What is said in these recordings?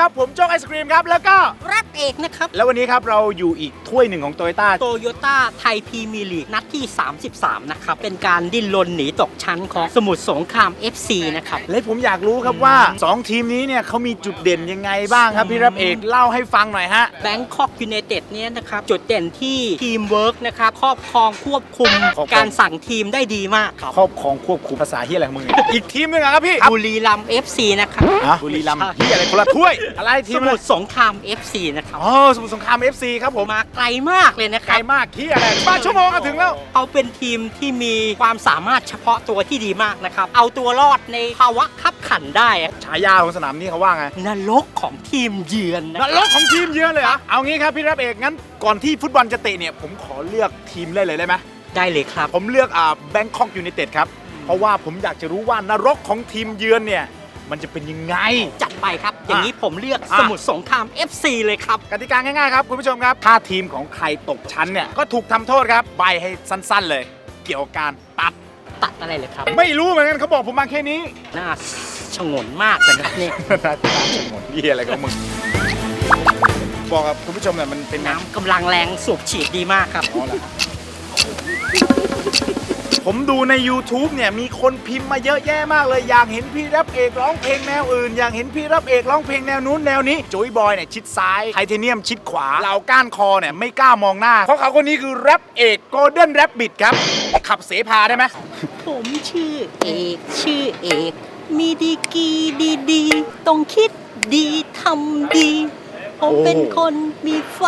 ครับ ผมโจ๊กไอศครีมครับ แล้วก็ รับ เอกนะครับ แล้ววันนี้ครับเราอยู่อีกถ้วยหนึ่งของโตโยต้าโตโยต้าไทยพรีเมียร์ลีกนัดที่ 33 นะครับ เป็นการดิ้นรนหนีตกชั้นของสมุทรสงคราม FC นะครับ และผมอยากรู้ครับว่า 2 ทีมนี้เนี่ยเขามีจุดเด่นยังไงบ้างครับ พี่รับเอกเล่าให้ฟังหน่อยฮะ แบงคอกยูไนเต็ดเนี่ยนะครับ จุดเด่นที่ทีมเวิร์กนะครับครอบครองควบคุมครอบครอง การสั่งทีมได้ดีมากครับครอบครองควบคุมภาษาที่อะไรของมึงเนี่ยอีกทีมหนึงอะครับพี่บุรีรัมย์ FC นะครับฮะบุรีรัมย์ที่อะไรคนละถ้วยอะไรทีสมมุมุทรสงคราม FC นะครับอ๋อสมุทรสงคราม FC ครับผมมาไกลมากเลยนะคไกลรับมากที่อะไรบ้านชั่วโมงก็ถึงแล้ว เขาเป็นทีมที่มีความสามารถเฉพาะตัวที่ดีมากนะครับ เอาตัวรอดในภาวะขับขันได้อะฉายาของสนามนี้เขาว่าไงนรกของทีมเยือนนะ นรกของทีมเยอะเลยเหรอเอางี้ครับพี่รับเอกงั้นก่อนที่ฟุตบอลจะเตะเนี่ยผมขอเลือกทีมได้เลยได้ไหมได้เลยครับ ผมเลือกอ่าแบงคอกยู i นเต็ดครับเพราะว่าผมอยากจะรู้ว่านรกของทีมเยือนเนี่ยมันจะเป็นยังไง จัด ไปครับ อย่างนี้ผมเลือกอะสมุทรสงคราม FC เลยครับ กติกาง่ายๆครับคุณผู้ชมครับ ถ้าทีมของใครตกชั้นเนี่ย ก็ถูกทำโทษครับ ใบให้สั้นๆเลย เกี่ยวกับการตัด ตัดอะไรเลยครับ ไม่รู้เหมือนกันเขาบอกผมมาแค่นี้น่าชงนมากเลยครับเนี่ยน่าจะน่าจะหมดเยี่ยอะไรของมึง บอกกับคุณผู้ชมหน่อยมันเป็นน้ำน้ำกำลังแรงสูบฉีดดีมากครับอ๋อเหรอ ผมดูใน YouTube เนี่ยมีคนพิมพ์มาเยอะแยะมากเลยอยากเห็นพี่รับเอกร้องเพลงแนวอื่น อยากเห็นพี่รับเอกร้องเพลงแนวนู้นแนวนี้จุ้ยบอยเนี่ยชิดซ้ายไทเทเนียมชิดขวาเหล่าก้านคอเนี่ยไม่กล้ามองหน้า เพราะเขาคนนี้คือแรปเอกโกลเด้นแรปบิดครับ ขับเสพาได้ไหมผมชื่อเอกชื่อเอก มีดีกรีดีๆต้องคิดดีทำดี ผมเป็นคนมีไฟ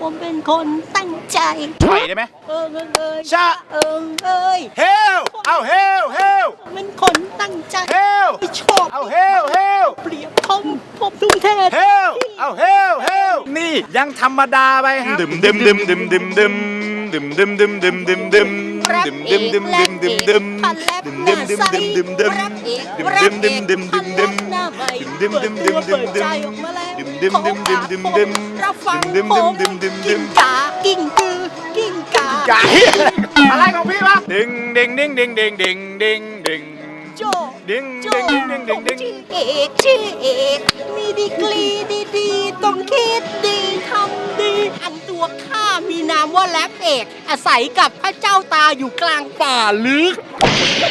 ผมเป็นคนตั้งใจใช่ได้ไหมเอิงเอ้ยชะเอิงเอ้ยเฮลเอาเฮลเฮลผมเป็นคนตั้งใจเฮลไม่ชอบเอาเฮลเฮลเปรียบผมผมทุ่มเทเฮลเอาเฮลเฮลนี่ยังธรรมดาไปครับดึมดึมดึมดึมดึมดึมดึมดึมดึมดึมดึมดึมแรปดึมเอดึมกดึมแรดึมปดึมเอดึกมพันแรปดึมหดึน้ามใสดึมดึมดึมดึมแรปเอกดึมแรดึปมเอดึมกดึมดึมดึมพันแรปหน้าใหม่ดึมดึมดึมดึมดึมดึมเปิดตัวเปิดใจออกมาแล้ว ดึมดึมดึมดึมดึมดึมรับฟังดึมดึมมดึมดึมดึกิ้มงกากิ้งกือกิ้งกาไก่อะไรของพี่วะดึงดึงดึงดึงดึงดึงดึงดึงโจดึงโจดึงดึงดึงดึงดึงผมชื่อเอกชื่อเอกมีดีกรีดีๆต้องคิดดีทำดี อันตัวข้ามีนามว่าแรปเอก อาศัยกับพระเจ้าตาอยู่กลางป่าลึก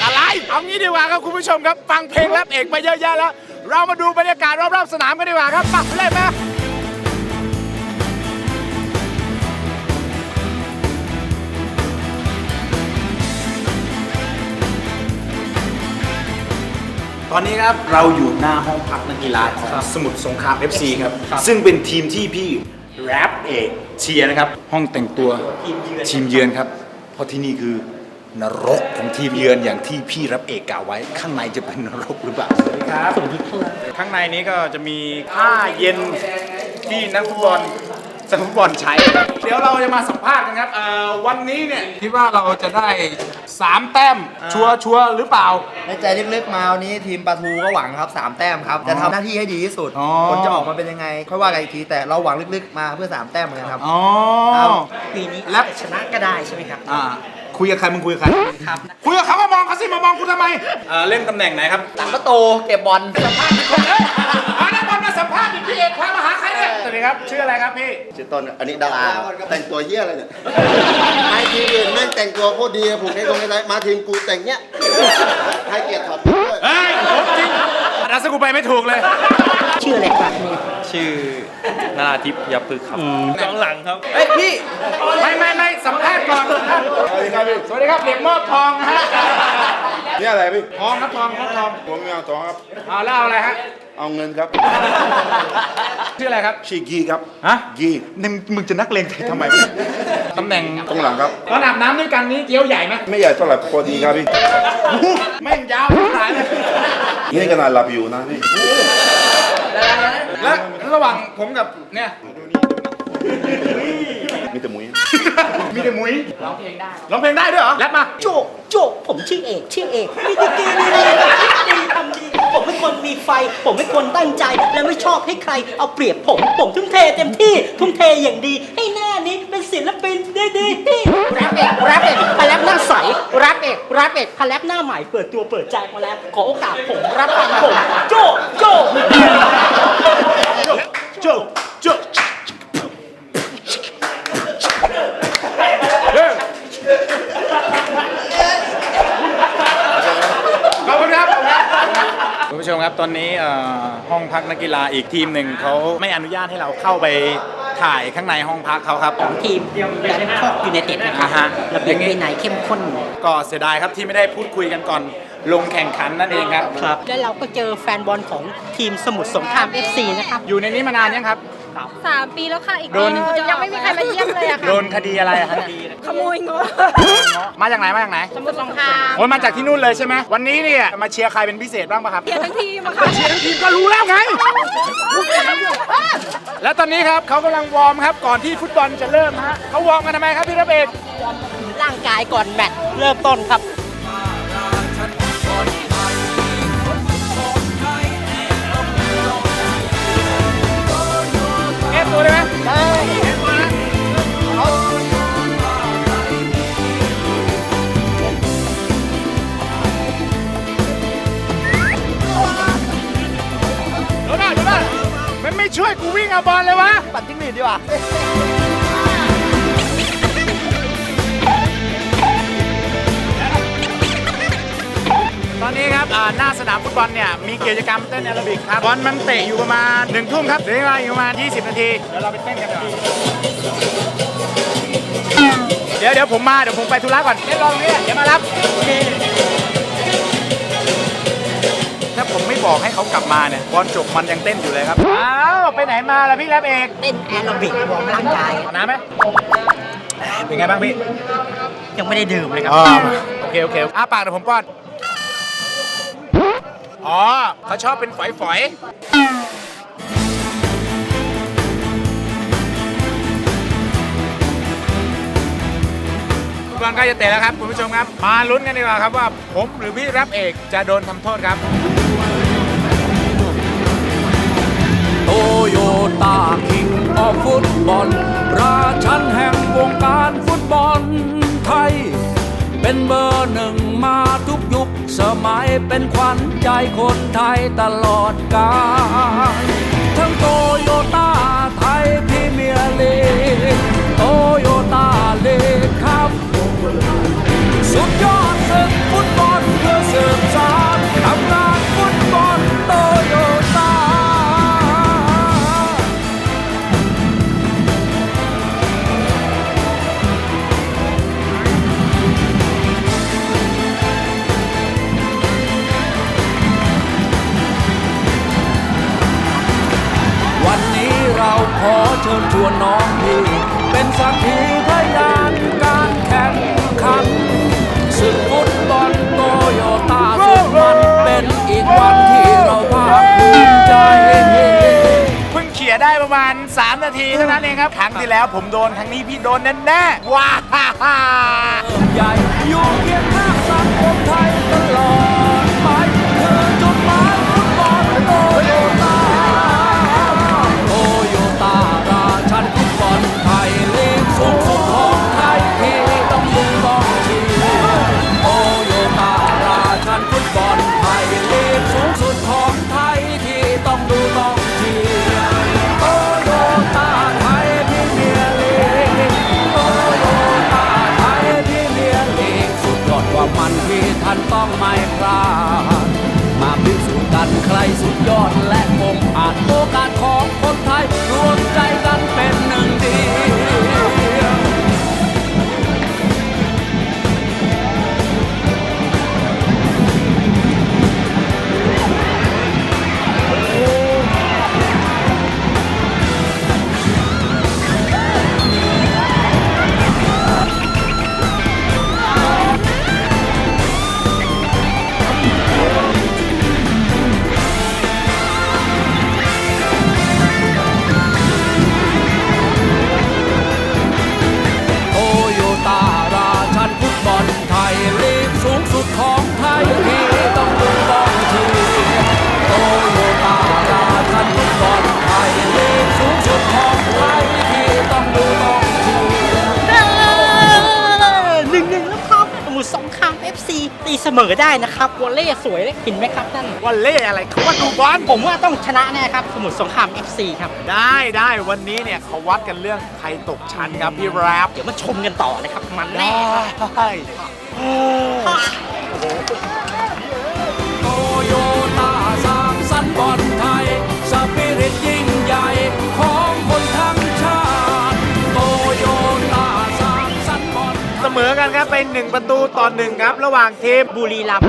อะไร เอางี้ดีกว่าครับคุณผู้ชมครับ ฟังเพลงแรปเอกไปเยอะแยะแล้ว เรามาดูบรรยากาศรอบๆสนามกันดีกว่าครับปักไปเลยไหมตอนนี้ครับเราอยู่หน้าห้องพักนักกีฬาของสมุทรสงคราม FC ครับครับซึ่งเป็นทีมที่พี่แรปเอกเชียร์นะครับ ห้องแต่งตัวทีมเยือนทีมเยือนครับ เพราะที่นี่คือ นรกของทีมเยือนอย่างที่พี่รับเอกกล่าวไว้ ข้างในจะเป็นนรกหรือเปล่าสวัสดีครับสวัสดีครับข้างในนี้ก็จะมีผ้าเย็นที่นักฟุตบอลสนามฟุตบอลใช้ เดี๋ยวเราจะมาสัมภาษณ์กันครับเอ่อวันนี้เนี่ยคิดว่าเราจะได้ 3 แต้มชัวร์ชัวร์หรือเปล่า ในใจลึกๆมาวันนี้ทีมปลาทูก็หวังครับ 3 แต้มครับจะทำหน้าที่ให้ดีที่สุดอ๋อผลจะออกมาเป็นยังไง ค่อยว่ากันอีกทีแต่เราหวังลึกๆมาเพื่อ 3 แต้มเหมือนกันครับอ๋อครับปีนี้และอาจจะชนะก็ได้ใช่ไหมครับอ่า คุยกับใครมึงคุยกับใครครับคุยกับเขามามองเขาสิมามองกูทำไมเอ่อเล่นตำแหน่งไหนครับหลังประตูเก็บบอลสัมภาษณ์อีกคนเอ้ยเอานักบอลมาสัมภาษณ์อีกพี่เอกพามาหาใครเนี่ยสวัสดีครับชื่ออะไรครับพี่ชื่อต้นอันนี้ดาราแต่งตัวเหี้ยอะไรเนี่ยให้ทีมอื่นแม่งแต่งตัวโคตรดีผูกในตรงในไรมาทีมกูแต่งเนี้ยให้เกียรติถอดชุดด้วยเฮ้ยผมจริงรัสกูไปไม่ถูกเลย ชื่ออะไรครับนี่ชื่อนาราทิพย์ยับพึกษ์ครับกองหลังครับเฮ้ยพี่ไม่ไม่ไม่สัมภาษณ์ก่อนสวัสดีครับพี่สวัสดีครับเหรียญมอบทองนะฮะนี่อะไรพี่ทองครับทองครับทองผมไม่เอาทองครับเอาแล้วเอาอะไรฮะเอาเงินครับ ชื่ออะไรครับชื่อกีครับฮะกีนี่มึงจะนักเลงทำไมตำแหน่งกองหลังครับตอนอาบน้ำด้วยกันนี้เกี้ยวใหญ่ไหมไม่ใหญ่เท่าไหร่พอดีครับพี่แม่งยาวหลายเลยนี่ขนาดหลับอยู่นะพี่ แล้วระหว่างผมกับเนี่ยมีแต่หมุ้ย มีแต่มุ้ยร้องเพลงได้ร้องเพลงได้ด้วยเหรอ แรปมา โจโจผมชื่อเอก ชื่อเอกมีดีกรีดีๆดีทำดีผมเป็น คนมีไฟ ผมเป็นคนตั้งใจ และไม่ชอบให้ใครเอาเปรียบผม ผมทุ่มเทเต็มที่ ทุ่มเทอย่างดี ให้หน้านี้เป็นศิลปินได้ดีแรปเอกแรปเอกพาแรปหน้าใสแรปเอกแรปเอกพาแรปหน้าใหม่เปิดตัวเปิดใจมาแล้ว ขอโอกาสผมรับฟังผม โจโจโจโจเฮ้ยขอบคุณครับขอบคุณครับ คุณผู้ชมครับตอนนี้เอ่อห้องพักนักกีฬาอีกทีมหนึ่งเขาไม่อนุญาตให้เราเข้าไปถ่ายข้างในห้องพักเขาครับทีมแบงคอกยูไนเต็ดนะครัอ่าฮะระเบียบวินัยเข้มข้น ก็เสียดายครับที่ไม่ได้พูดคุยกันก่อน ลงแข่งขันนั่นเองครับ ครับ แล้วเราก็เจอแฟนบอลของทีมสมุทรสงคราม FC นะครับ อยู่ในนี้มานานยังครับ สามปีแล้วค่ะ อีกโดปีนนึงจะยังไม่มีใครมาเยี่ยมเลยอะค่ะโดนคดีอะไรอะครับขโมยเงาะมาจากไหนมาจากไหนสมุทรสงครามโอ้ยมาจากที่นู่นเลยใช่ไหมวันนี้เนี่ยมาเชียร์ใครเป็นพิเศษบ้างปะครับเชียร์ทั้งทีมอะค่ะเชียร์ทั้งทีมก็รู้แล้วไง และตอนนี้ครับเขากำลังวอร์มครับก่อนที่ฟุตบอลจะเริ่มฮะเขาวอร์มกันทำไมครับพี่ระเบกร่างกายก่อนแมตช์เริ่มต้นครับ ตัวได้ไหมได้เดี๋ยวนะเดี๋ยวนะมันไม่ช่วยกูวิ่งเอาบอลเลยวะ ปัดจิ้งหรีดดีกว่า ตอนนี้ครับอ่าหน้าสนามฟุตบอลเนี่ยมีกิจกรรมเต้นแอโรบิกครับบอลมันเตะอยู่ประมาณหนึ่งทุ่มครับเหลือเวลาอยู่ประมาณ 20 นาทีเดี๋ยวเราไปเต้นกันดีกว่าเดี๋ยวเดี๋ยวผมมาเดี๋ยวผมไปธุระก่อนเล่นรอตรงนี้เดี๋ยวมารับถ้าผมไม่บอกให้เขากลับมาเนี่ยบอลจบมันยังเต้นอยู่เลยครับอ้าวไปไหนมาล่ะพี่แรปเอกเต้นแอโรบิกวอร์มร่างกาย เอาน้ำไหมเป็นไงบ้างพี่ยังไม่ได้ดื่มเลยครับอ๋อโอเคโอเคอ้าปากเดี๋ยวผมป้อน อ๋อเขาชอบเป็นฝอยๆฟุตบอลใกล้จะเตะแล้วครับคุณผู้ชมครับ มาลุ้นกันดีกว่าครับว่าผมหรือพี่รับเอกจะโดนทำโทษครับ โตโยต้าคิงออฟฟุตบอล ราชันแห่งวงการฟุตบอลไทย เป็นเบอร์หนึ่งมาทุกยุค สมัยเป็นขวัญใจคนไทยตลอดกาลทั้งโตโยต้าไทยพรีเมียลีโตโยต้าเลครับสุดยอด ครับครั้งที่แล้วผมโดนครั้งนี้พี่โดนแน่ๆว้าฮ่าฮ่าใหญ่อยู่เคียง มอได้นะครับวอลเล่สวยเลยเห็นไหมครับท่านวันเล่อะไรเขาว่าดูบอลผมว่าต้องชนะแน่ครับ สมุทรสงคราม FC ครับ ได้ได้วันนี้เนี่ยเขาวัดกันเรื่องใครตกชั้นครับพี่แรปเดี๋ยวมาชมกันต่อเลยครับมันแน่ได้ โเป็นหนึ่งประตูต่อหนึ่งครับ ระหว่างทีมบุรีรัมย์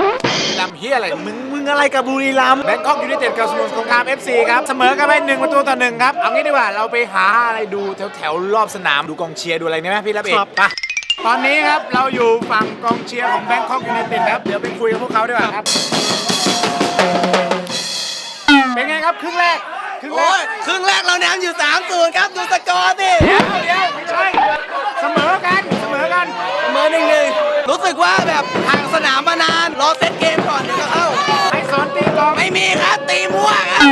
ลำเฮียอะไร มึง มึงอะไรกับบุรีรัมย์แบงคอกยูไนเต็ดกับสมุทรสงคราม FC ครับ เสมอกันไปหนึ่งประตูต่อหนึ่งครับ เอางี้ดีกว่า เราไปหาอะไรดูแถวแถวๆรอบสนาม ดูกองเชียร์ดูอะไรเนี่ยไหมพี่รับเอกไปตอนนี้ครับเราอยู่ฝั่งกองเชียร์ของแบงคอกยูไนเต็ดครับ เดี๋ยวไปคุยกับพวกเขาดีกว่าครับ เป็นไงครับครึ่งแรก ครึ่งแรกครึ่งแรกเราแนมอยู่3 0ครับ ดูสกอร์สิเดี๋ยวเดี๋ยวไม่ใช่ เสมอกัน เสมอกันเมอร์หนึ่งหนึ่ง รู้สึกว่าแบบห่างสนามมานาน รอเซตเกมก่อนเดี๋ยวก็เข้าให้สอนตีกลองไม่มีครับ ตีมั่วครับ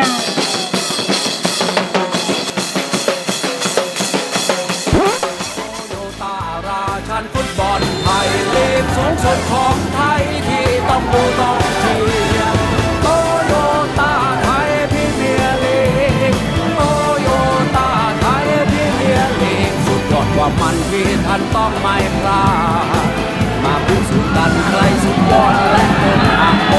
โยต้าราชันฟุตบอลไทยลีกสูงสุดของไทยที่ต้องดูต้องเชียร์โตโยต้าไทยพรีเมียร์ลีกโตโยต้าไทยพรีเมียร์ลีกสุดยอดกว่ามันที่ท่านต้องไม่พลาดมา พิสูจน์กันใครสุดยอดและเป็นอักโอ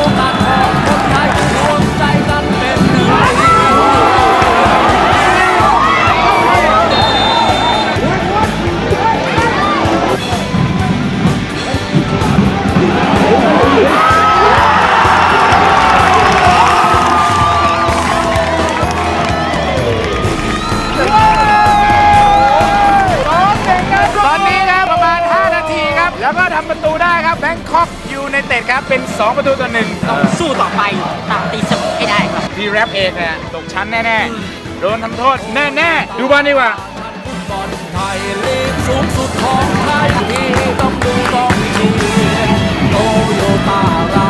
ครับแบงคอกยูไนเต็ดครับ เป็น 2 ประตูต่อหนึ่งต้องสู้ต่อไปตามตีเสมอให้ได้ครับพี่แรปเองเนี่ยตกชั้นแน่ๆ โดนทำโทษแน่ๆ ดูบอลดีกว่าฟุตบอลไทยลีกสูงสุดของไทยที่ต้องดูต้องเชียร์โตโยต้า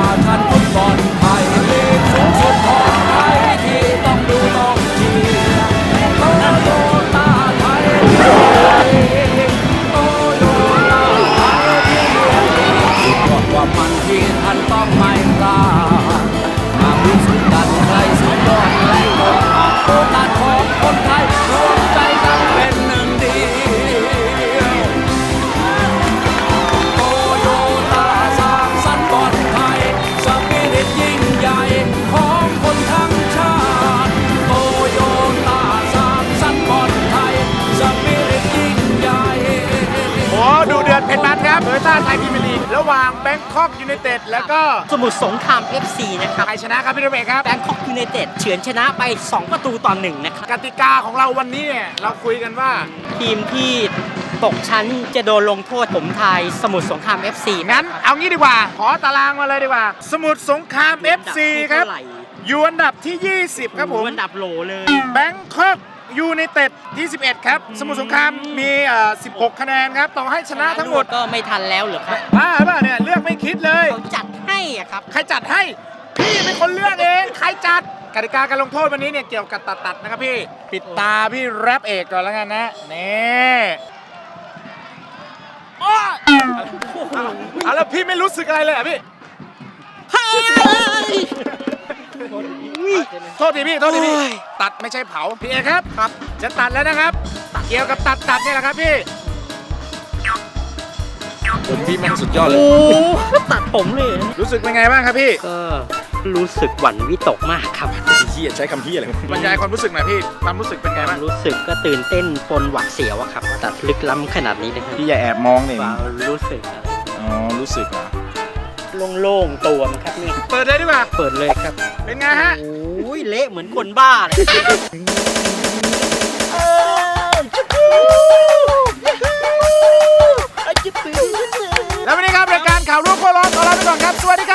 อกยูไนเต็ดแล้วก็สมุทรสงคราม FC นะครับใครชนะครับพี่แรปเอกครับแบงคอกยูไนเต็ดเฉือนชนะไป 2 ประตูต่อหนึ่งนะครับกติกาของเราวันนี้เนี่ยเราคุยกันว่าทีมที่ตกชั้นจะโดนลงโทษผมทายสมุทรสงคราม FC งั้นเอางี้ดีกว่า ขอตารางมาเลยดีกว่า สมุทรสงคราม FC ครับอยู่อันดับที่ 20 ครับผมอันดับโหลเลยแบงคอก ยูไนเต็ดที่ 11 ครับ สมุทรสงครามมีเอ่อ16 คะแนนครับต่อให้ชนะทั้งหมดก็ไม่ทันแล้วเหรอครับบ้าเปล่าเนี่ยเลือกไม่คิดเลย เขาจัดให้อะครับ ใครจัดให้พี่เป็นคนเลือกเองใครจัดกติกาการลงโทษวันนี้เนี่ยเกี่ยวกับตัดตัดๆนะครับพี่ปิดตาพี่แรปเอกก่อนแล้วกันนะนี่โอ๊ยเอาแล้วพี่ไม่รู้สึกอะไรเลยเหรอะพี่ โทษทีพี่ โทษทีพี่ ตัดไม่ใช่เผา พี่เอกครับ ครับ จะตัดแล้วนะครับ เกี่ยวกับตัดตัดเนี่ยแหละครับพี่ผมพี่แม่งสุดยอดเลย โอ้ตัดผมเลย รู้สึกเป็นไงบ้างครับพี่ ก็รู้สึกหวั่นวิตกมากครับเฮียใช้คำพี่อะไรบรรยายความรู้สึกหน่อยพี่ความรู้สึกเป็นไงบ้างรู้สึกก็ตื่นเต้นปนหวัดเสียวอะครับตัดลึกล้ำขนาดนี้นะครับพี่อย่าแอบมองนี่ความรู้สึกอะไรอ๋อรู้สึกเหรอ โล่งๆตัวมันครับนี่เปิดเลยดีกว่า เปิดเลยครับ เป็นไงฮะอุ้ยเละเหมือนคนบ้าเลยแล้วนี่ครับรายการข่าวร่วมโคร้อนขอลาไปก่อนครับ สวัสดี